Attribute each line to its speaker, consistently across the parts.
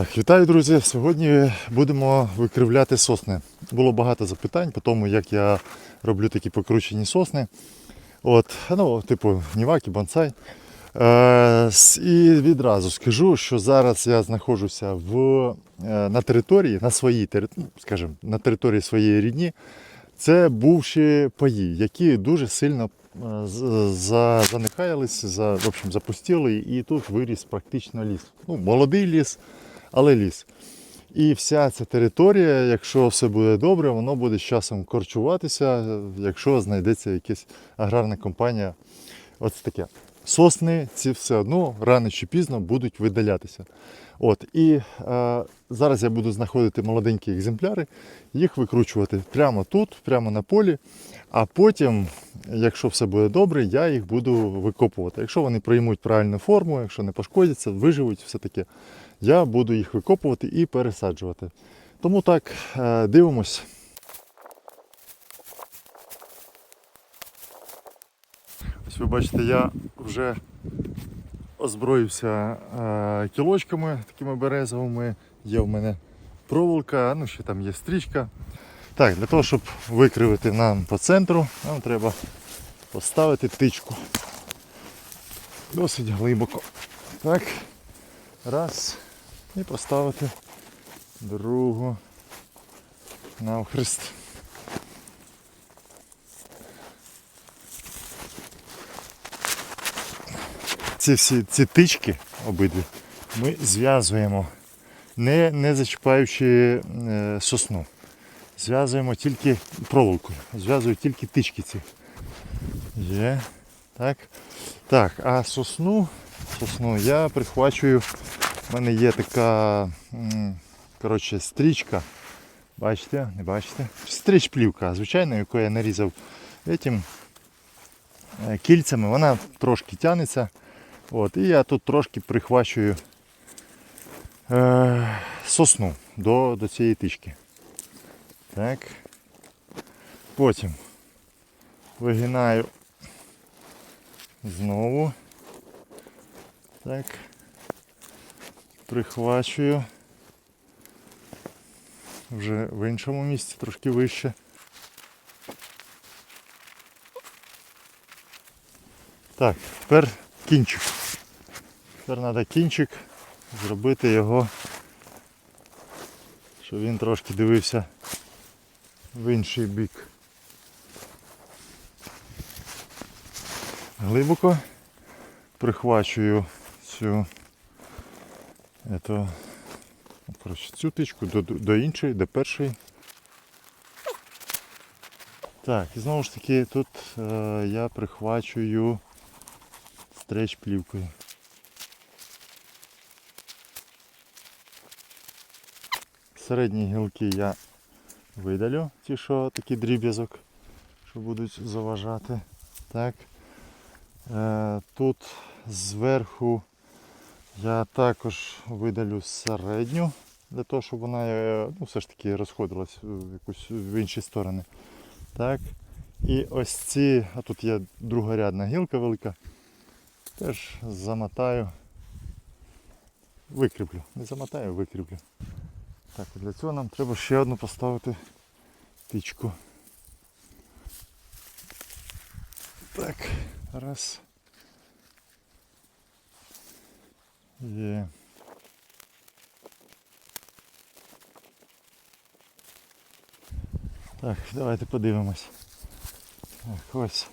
Speaker 1: Так, вітаю, друзі. Сьогодні будемо викривляти сосни. Було багато запитань по тому, як я роблю такі покручені сосни. От, ну, типу, ніваки, бонсай. Е, і відразу скажу, що зараз я знаходжуся в, е, на території, на своїй території, скажімо, на території своєї рідні. Це бувші паї, які дуже сильно е, з- за, в общем, запустили, і тут виріс практично ліс. Ну, молодий ліс, але ліс. І вся ця територія, якщо все буде добре, воно буде з часом корчуватися, якщо знайдеться якась аграрна компанія. Ось таке. Сосни ці все одно рано чи пізно будуть видалятися. От, і е, зараз я буду знаходити молоденькі екземпляри, їх викручувати прямо тут, прямо на полі. А потім, якщо все буде добре, я їх буду викопувати. Якщо вони приймуть правильну форму, якщо не пошкодяться, виживуть, все таке, я буду їх викопувати і пересаджувати. Тому так, е, дивимось. Ось ви бачите, я вже озброївся е, кілочками такими березовими. Є в мене проволока, ну ще там є стрічка. Так, для того, щоб викривити нам по центру, нам треба поставити тичку. Досить глибоко. Так. Раз. І поставити другу навхрест. Ці всі ці тички обидві ми зв'язуємо, не, не зачіпаючи е, сосну. Зв'язуємо тільки проволокою. Зв'язую тільки тички ці. Є. Так. Так, а сосну, сосну я прихвачую. У мене є така коротше, стрічка. Бачите, не бачите? Стріч плівка, звичайно, яку я нарізав этим е, кільцями, вона трошки тягнеться. От, і я тут трошки прихвачую е, сосну до, до цієї тички. Так. Потім вигинаю знову. Так. Прихвачую. Вже в іншому місці, трошки вище. Так, тепер кінчик. Тепер треба кінчик зробити його, щоб він трошки дивився в інший бік. Глибоко прихвачую цю ето, ну, коротше, цю тичку до, до- іншої, до першої. Так, і знову ж таки тут е, я прихвачую стреч плівкою. Середні гілки я видалю, ті, що такий дріб'язок, що будуть заважати. Так. Е, тут зверху я також видалю середню, для того, щоб вона е, ну, все ж таки розходилась в якусь в інші сторони. Так. І ось ці, а тут є другорядна гілка велика, теж замотаю, викріплю. Не замотаю, викріплю. Так, для цього нам треба ще одну поставити тичку. Так, раз. Є. Так, давайте подивимось. Так, ось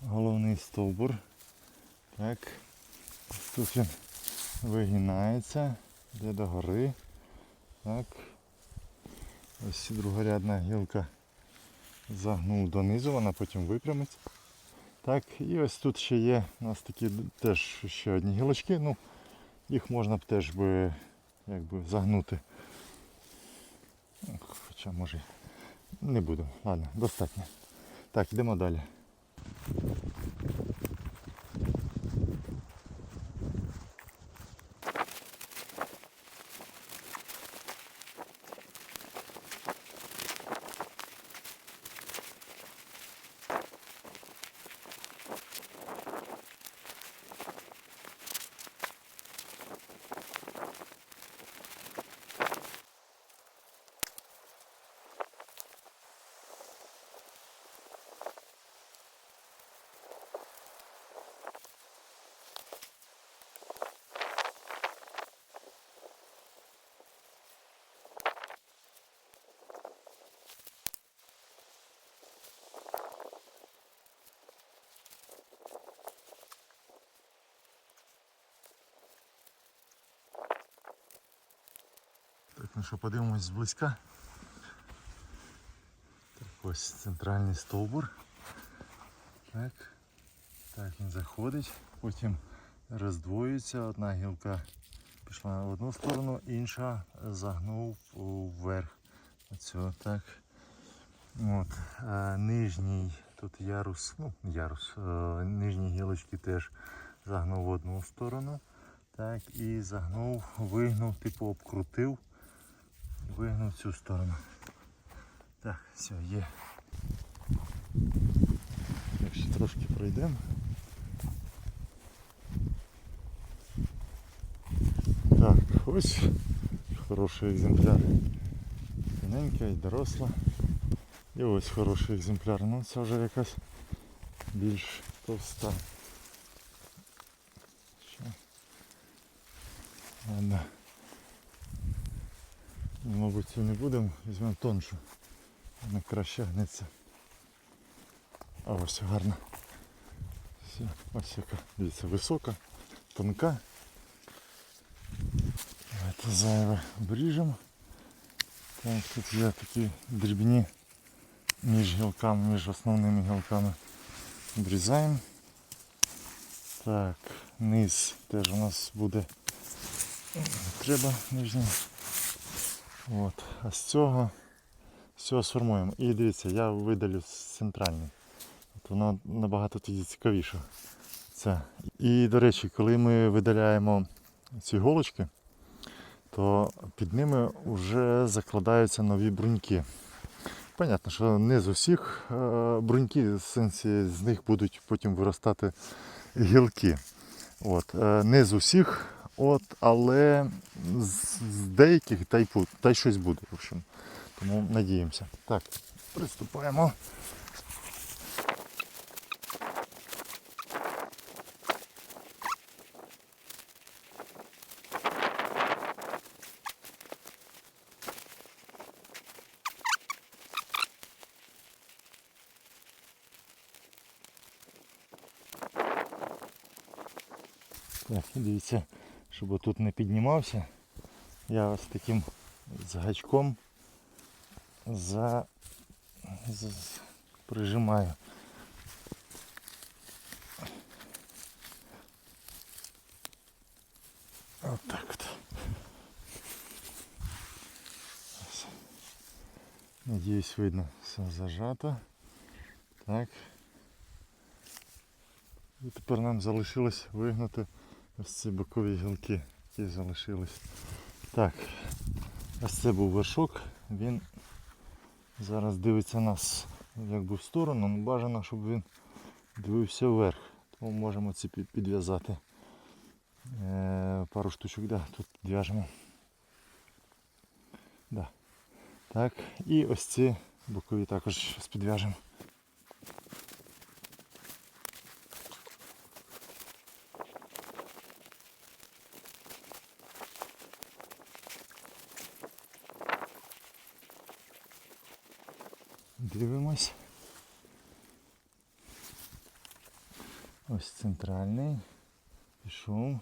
Speaker 1: головний стовбур. Так. Тут він вигинається, йде до гори. Так. Ось другорядна гілка загнув донизу, вона потім випрямиться. Так, і ось тут ще є у нас такі теж ще одні гілочки. Ну, їх можна б теж би, якби загнути. Ну, Хоча може не буду. Ладно, достатньо. Так, йдемо далі. Ну що, подивимось зблизька. Так, ось центральний стовбур. Так. Так, він заходить, потім роздвоюється, одна гілка пішла в одну сторону, інша загнув вверх. Оцю, так. От. А нижній тут ярус, ну ярус, е, нижні гілочки теж загнув в одну сторону. Так, і загнув, вигнув, типу обкрутив, вигнув в цю сторону. Так, все, є. Так, ще трошки пройдемо. Так, ось хороший екземпляр. Тоненька і доросла. І ось хороший екземпляр. Ну це вже якась більш товста. Ладно. Мабуть, цю не будемо, візьмемо тоншу. Вона краще гнеться. А ось гарна. Все, ось яка. Дивіться, висока, тонка. Давайте зайве обріжемо. Так, тут є такі дрібні між гілками, між основними гілками. Обрізаємо. Так, низ теж у нас буде треба нижній. От. А з цього з цього сформуємо. І дивіться, я видалю центральний. От воно набагато тоді цікавіше. Це. І, до речі, коли ми видаляємо ці голочки, то під ними вже закладаються нові бруньки. Понятно, що не з усіх е, бруньки, в сенсі з них будуть потім виростати гілки. От, е, не з усіх, от, але з, деяких та й, та й щось буде. В общем. Тому надіємося. Так, приступаємо. Дивіться, щоб тут не піднімався. Я ось таким з гачком за, за прижимаю. От так от. Ось. Надіюсь, видно, все зажато. Так. І тепер нам залишилось вигнати ось ці бокові гілки, які залишились. Так, ось це був вершок, він зараз дивиться нас якби в сторону, але бажано, щоб він дивився вверх. Тому можемо ці підв'язати. Е, пару штучок, да, тут підв'яжемо. Да. Так, і ось ці бокові також підв'яжемо. Дивимось. Ось центральний. Пішов.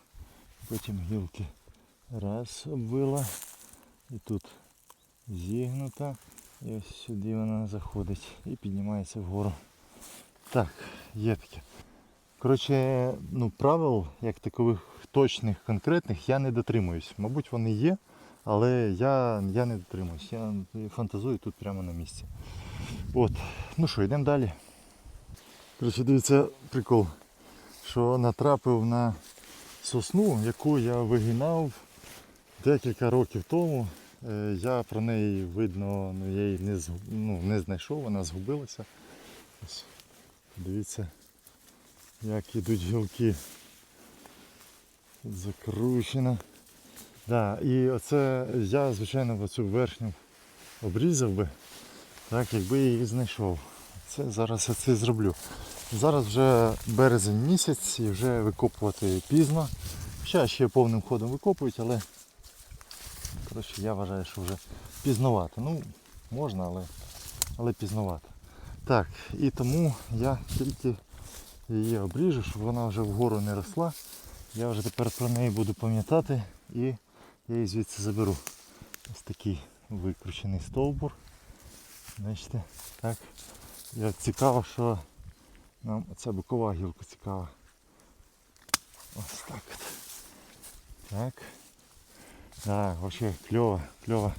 Speaker 1: Потім гілки раз обвила. І тут зігнута. І ось сюди вона заходить і піднімається вгору. Так, є таке. Коротше, ну, правил, як такових точних, конкретних, я не дотримуюсь. Мабуть, вони є, але я, я не дотримуюсь. Я фантазую тут прямо на місці. От. Ну що, йдемо далі. Коротше, дивіться прикол, що натрапив на сосну, яку я вигинав декілька років тому. Е, Я про неї видно, ну, я її не, ну, не знайшов, вона згубилася. Ось, дивіться, як ідуть гілки. Тут закручено. Да, і оце я, звичайно, оцю верхню обрізав би. Так, якби її знайшов. Це зараз я це зроблю. Зараз вже березень місяць і вже викопувати пізно. Ще ще повним ходом викопують, але коротше, я вважаю, що вже пізновато. Ну, можна, але, але пізновато. Так, і тому я тільки її обріжу, щоб вона вже вгору не росла. Я вже тепер про неї буду пам'ятати і я її звідси заберу. Ось такий викручений стовбур. Бачите, так. От цікаво, що нам ця бокова гілка цікава. Ось так от. Так. Так, взагалі кльово, кльово.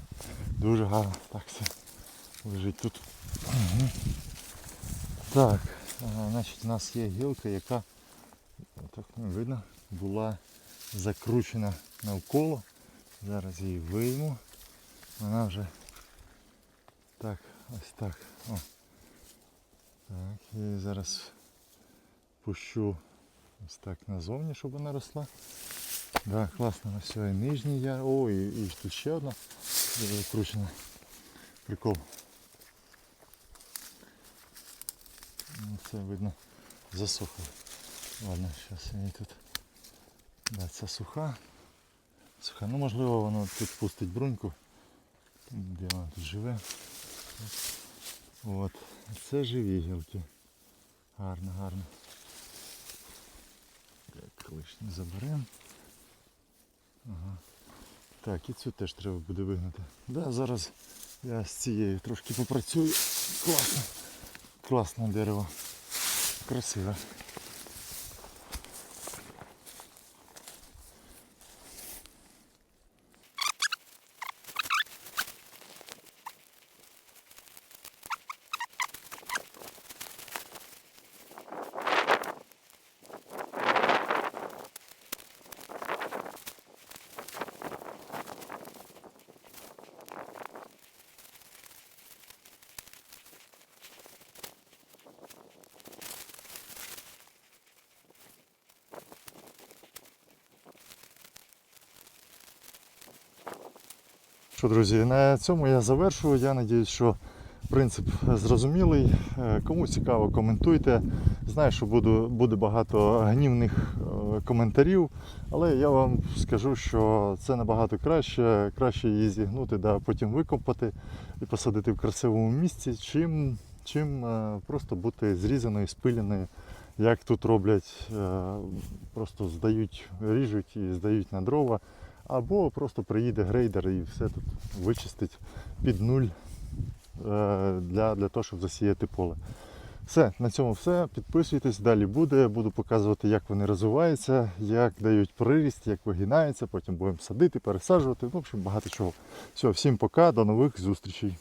Speaker 1: Дуже гарно. Так все лежить тут. Угу. Так, значить у нас є гілка, яка так не видно, була закручена навколо. Зараз її вийму. Вона вже так, ось так. О. Так, і зараз пущу ось так назовні, щоб вона росла. Да, класно, ось все, і нижній я. О, і, і тут ще одна закручена. Прикол. Ну, Це видно засохло. Ладно, зараз її тут. Да, це суха. Суха. Ну можливо воно тут пустить бруньку. Де вона тут живе. От. Це живі гілки. Гарно, гарно. Так, лишнє заберемо. Ага. Так, і цю теж треба буде вигнати. Да, зараз я з цією трошки попрацюю. Класно. Класне дерево. Красиве. Що, друзі, на цьому я завершую. Я сподіваюся, що принцип зрозумілий. Е, Кому цікаво, коментуйте. Знаю, що буду, буде багато гнівних е, коментарів, але я вам скажу, що це набагато краще. Краще її зігнути, да, потім викопати і посадити в красивому місці, чим, чим е, просто бути зрізаною, спиленою. Як тут роблять, просто здають, ріжуть і здають на дрова. Або просто приїде грейдер і все тут вичистить під нуль е, для, для того, щоб засіяти поле. Все, на цьому все. Підписуйтесь, далі буде. Буду показувати, як вони розвиваються, як дають приріст, як вигинаються, потім будемо садити, пересаджувати. В общем, багато чого. Все, всім пока, до нових зустрічей.